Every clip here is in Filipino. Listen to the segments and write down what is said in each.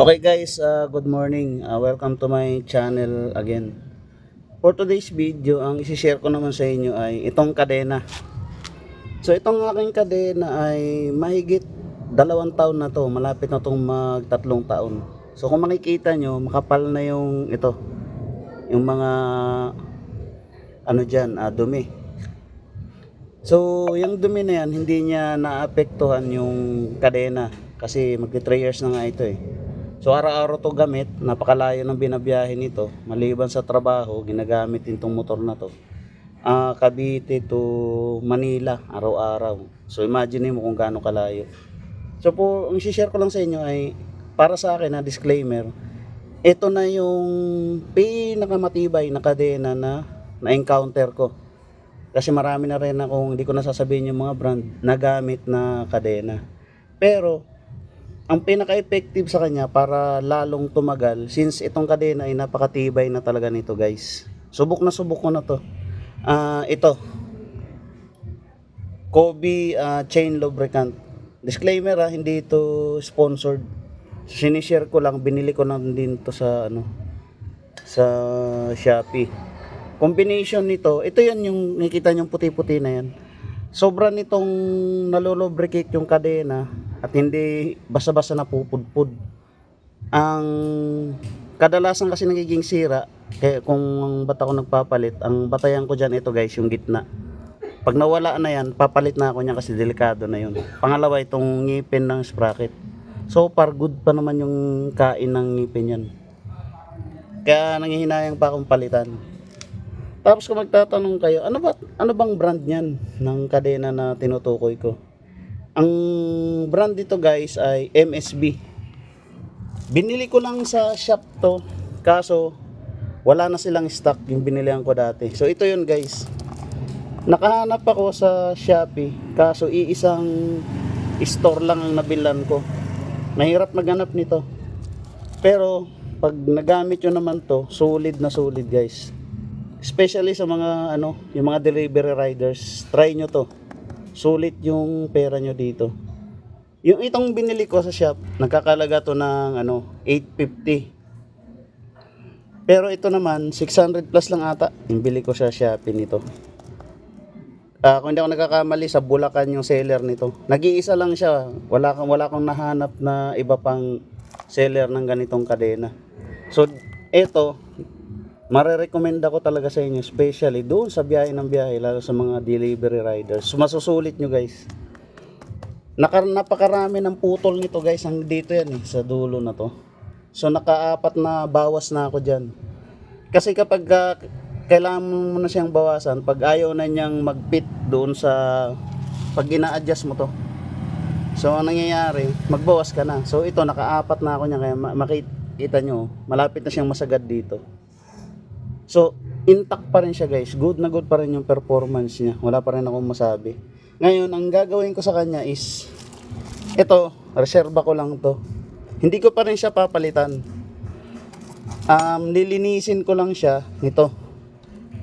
Okay guys, uh, good morning. Uh, welcome to my channel again. For today's video, ang isi-share ko naman sa inyo ay itong kadena. So itong aking kadena ay mahigit dalawang taon na to. Malapit na tong magtatlong taon. So kung makikita nyo, makapal na yung ito. Yung mga ano dyan, ah, dumi. So, yung dumi na yan, hindi niya naapektuhan yung kadena kasi magti 3 years na nga ito eh. So, araw-araw to gamit, napakalayo ng binabiyahe nito. Maliban sa trabaho, ginagamit din tong motor na to. Ah, Cavite to Manila, araw-araw. So, imagine mo kung gaano kalayo. So, po, ang share ko lang sa inyo ay para sa akin na disclaimer, ito na yung pinakamatibay na kadena na na-encounter ko. Kasi marami na rin akong, hindi ko nasasabihin yung mga brand, na gamit na kadena. Pero, ang pinaka-effective sa kanya para lalong tumagal, since itong kadena ay napakatibay na talaga nito guys. Subok na subok ko na to. Ah, ito. Kobe ah, Chain Lubricant. Disclaimer ah, hindi ito sponsored. Sinishare ko lang, binili ko lang din to sa ano sa Shopee combination nito, ito yan yung nakikita yung puti-puti na yan. Sobra nitong nalolubricate yung kadena at hindi basta-basta napupudpud. Ang kadalasan kasi nagiging sira, kaya kung ba't ako nagpapalit, ang batayan ko dyan ito guys, yung gitna. Pag nawala na yan, papalit na ako niya kasi delikado na yun. Pangalawa, itong ngipin ng sprocket. So far, good pa naman yung kain ng ngipin yan. Kaya nangihinayang pa akong palitan. Tapos kung magtatanong kayo, ano ba ano bang brand niyan ng kadena na tinutukoy ko? Ang brand dito guys ay MSB. Binili ko lang sa shop to, kaso wala na silang stock yung binilihan ko dati. So ito yun guys. Nakahanap ako sa Shopee, kaso iisang store lang ang nabilan ko. Mahirap maghanap nito. Pero pag nagamit nyo naman to, solid na solid guys especially sa mga ano, yung mga delivery riders, try nyo to. Sulit yung pera nyo dito. Yung itong binili ko sa shop, nagkakalaga to ng ano, 850. Pero ito naman, 600 plus lang ata. Yung bili ko sa Shopee nito. Ah, kung hindi ako nagkakamali sa Bulacan yung seller nito. Nag-iisa lang siya. Wala kang wala kang nahanap na iba pang seller ng ganitong kadena. So, ito, Marerecommend ako talaga sa inyo, especially doon sa biyahe ng biyahe, lalo sa mga delivery riders. Masusulit nyo guys. Naka, napakarami ng putol nito guys, ang dito yan eh, sa dulo na to. So nakaapat na bawas na ako dyan. Kasi kapag ah, kailangan mo na siyang bawasan, pag ayaw na niyang mag-fit doon sa, pag ina-adjust mo to. So ang nangyayari, magbawas ka na. So ito, nakaapat na ako niya, kaya ma- makikita nyo, malapit na siyang masagad dito. So, intact pa rin siya guys. Good na good pa rin yung performance niya. Wala pa rin akong masabi. Ngayon, ang gagawin ko sa kanya is, ito, reserva ko lang to. Hindi ko pa rin siya papalitan. Um, nilinisin ko lang siya, nito,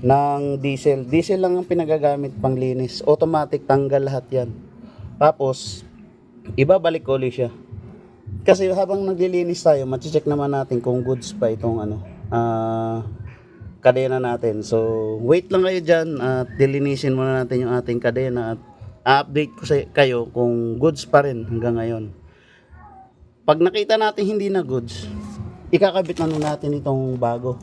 ng diesel. Diesel lang ang pinagagamit pang linis. Automatic, tanggal lahat yan. Tapos, ibabalik ko ulit siya. Kasi habang naglilinis tayo, check naman natin kung goods pa itong ano, ah, kadena natin. So, wait lang kayo dyan at dilinisin muna natin yung ating kadena at update ko sa kayo kung goods pa rin hanggang ngayon. Pag nakita natin hindi na goods, ikakabit na nun natin itong bago.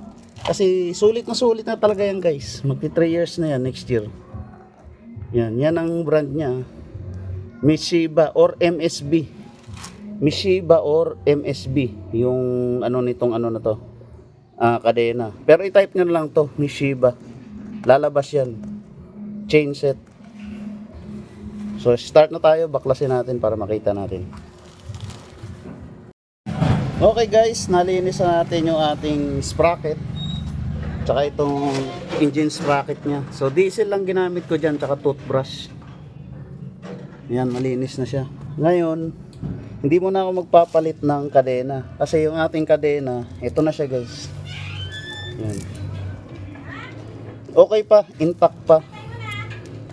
Kasi sulit na sulit na talaga yan guys. Magti 3 years na yan next year. Yan, yan ang brand niya. Mishiba or MSB. Mishiba or MSB. Yung ano nitong ano na to ah, kadena. Pero i-type nyo lang to, Mishiba. Lalabas yan. Chain set. So, start na tayo. Baklasin natin para makita natin. Okay guys, nalinis na natin yung ating sprocket. Tsaka itong engine sprocket niya. So, diesel lang ginamit ko dyan, tsaka toothbrush. Yan, malinis na siya. Ngayon, hindi mo na ako magpapalit ng kadena. Kasi yung ating kadena, ito na siya guys. Yan. Okay pa, intact pa.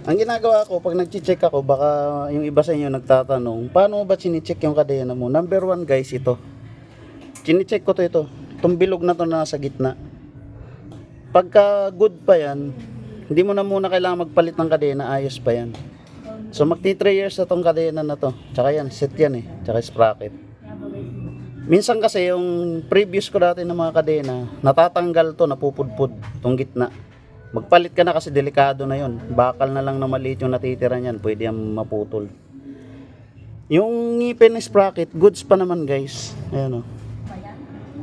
Ang ginagawa ko, pag nag-check ako, baka yung iba sa inyo nagtatanong, paano ba chine-check yung kadena mo? Number one guys, ito. Chine-check ko to ito. Itong bilog na to na nasa gitna. Pagka good pa yan, hindi mo na muna kailangan magpalit ng kadena, ayos pa yan. So magti 3 years na tong kadena na to. Tsaka yan, set yan eh. Tsaka sprocket. Minsan kasi yung previous ko dati ng mga kadena, natatanggal to, napupudpud, tong gitna. Magpalit ka na kasi delikado na yon. Bakal na lang na maliit yung natitira niyan, pwede yan maputol. Yung ngipin ng sprocket, goods pa naman guys. Ayan o.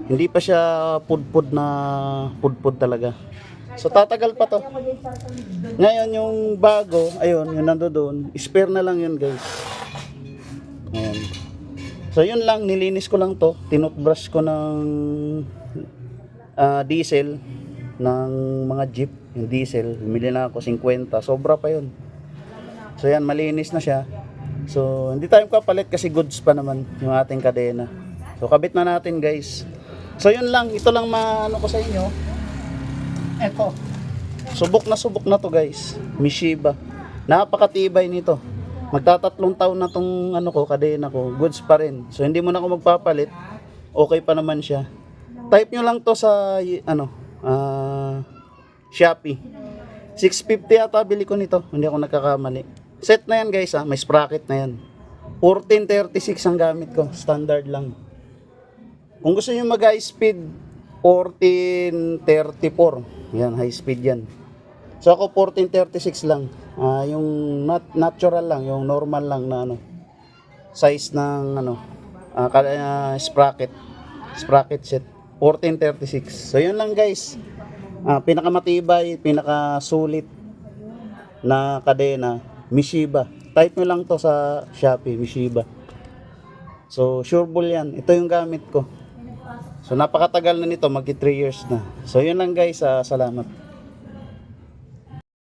Hindi pa siya pudpud na pudpud talaga. So tatagal pa to. Ngayon yung bago, ayun, yung nando doon, spare na lang yun guys. Ayan. So yun lang, nilinis ko lang to. Tinutbrush ko ng ah, diesel ng mga jeep, yung diesel. Bumili na ako 50, sobra pa yun. So yan, malinis na siya. So hindi tayo kapalit kasi goods pa naman yung ating kadena. So kabit na natin guys. So yun lang, ito lang maano ko sa inyo. Eto. Subok na subok na to guys. Mishiba. Napakatibay nito. Magtatatlong taon na tong ano ko, kadena ko. Goods pa rin. So hindi mo na ako magpapalit. Okay pa naman siya. Type nyo lang to sa ano, ah Shopee. 650 ata bili ko nito. Hindi ako nagkakamali. Set na yan guys ha. May sprocket na yan. 1436 ang gamit ko. Standard lang. Kung gusto niyo mag high speed, 1434. Yan, high speed yan. So ako 1436 lang. Ah, yung nat- natural lang, yung normal lang na ano size ng ano ka- ah, sprocket. Sprocket set 1436. So yun lang guys. Ah, pinakamatibay, pinakasulit na kadena, Mishiba. Type nyo lang to sa Shopee, Mishiba. So, sureball yan. Ito yung gamit ko. So, napakatagal na nito. Magki 3 years na. So, yun lang guys. ah, salamat.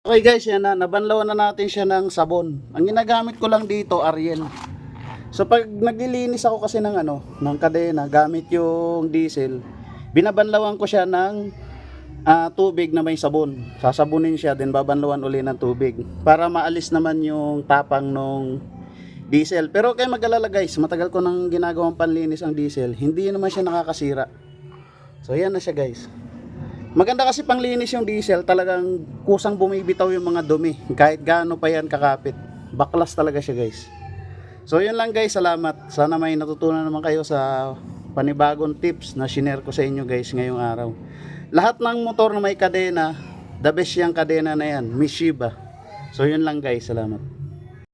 Okay guys, yan na. Nabanlawan na natin siya ng sabon. Ang ginagamit ko lang dito, Ariel. So, pag naglilinis ako kasi ng ano, ng kadena, gamit yung diesel, binabanlawan ko siya ng ah, tubig na may sabon. Sasabunin siya, then babanlawan uli ng tubig. Para maalis naman yung tapang nung diesel. Pero kayo mag-alala guys, matagal ko nang ginagawang panlinis ang diesel. Hindi naman siya nakakasira. So yan na siya guys. Maganda kasi panglinis yung diesel, talagang kusang bumibitaw yung mga dumi. Kahit gaano pa yan kakapit. Baklas talaga siya guys. So yun lang guys, salamat. Sana may natutunan naman kayo sa panibagong tips na shinare ko sa inyo guys ngayong araw. Lahat ng motor na may kadena, the best yung kadena na yan, Mishiba. So yun lang guys, salamat.